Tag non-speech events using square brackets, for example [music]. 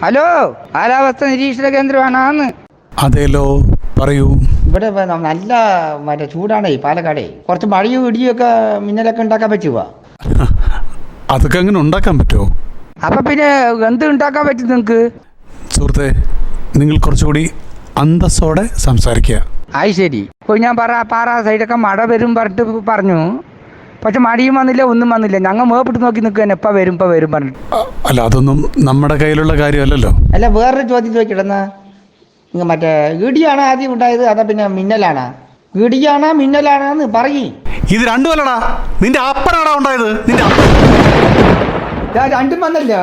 Hello കാലാവസ്ഥ നിരീക്ഷണ കേന്ദ്രമാണെന്ന്. അതേലോ പറയൂ. ഇവിടെ ഇപ്പൊ നല്ല മറ്റേ ചൂടാണേ പാലക്കാടേ. കുറച്ച് മഴയും ഇടിയൊക്കെ മിന്നലൊക്കെ ഉണ്ടാക്കാൻ പറ്റുക [laughs] അതൊക്കെ അങ്ങനെ ഉണ്ടാക്കാൻ പറ്റുമോ അപ്പൊ പിന്നെ എന്ത് ഉണ്ടാക്കാൻ പറ്റും നിങ്ങക്ക്? സുഹൃത്തെ നിങ്ങൾ കുറച്ചുകൂടി അന്തസ്സോടെ സംസാരിക്കുക. അത് ശരി. ഇപ്പോൾ ഞാൻ പറ പാറ സൈഡൊക്കെ മഴ വരും പറഞ്ഞിട്ട് പറഞ്ഞു. പക്ഷെ മഴയും വന്നില്ല ഒന്നും വന്നില്ല. ഞങ്ങൾ മേപ്പിട്ട് നോക്കി നിൽക്കുക എപ്പോൾ വരും ഇപ്പോൾ വരും പറഞ്ഞു അ- അല്ല അതൊന്നും നമ്മുടെ കയ്യിലുള്ള കാര്യമല്ലല്ലോ. അല്ല വേറൊരു ചോദ്യം ചോദിക്കട്ടെന്നാ നിങ്ങൾ മറ്റേ ഇടിയാണോ ആദ്യം ഉണ്ടായത്? അതാ പിന്നെ മിന്നലാണോ? ഇടിയാണോ മിന്നലാണോന്ന് പറയ്. ഇത് രണ്ടുമല്ലടാ നിന്റെ അപ്പനാടാ ഉണ്ടായത്. നിന്റെ രണ്ടും വന്നല്ലോ.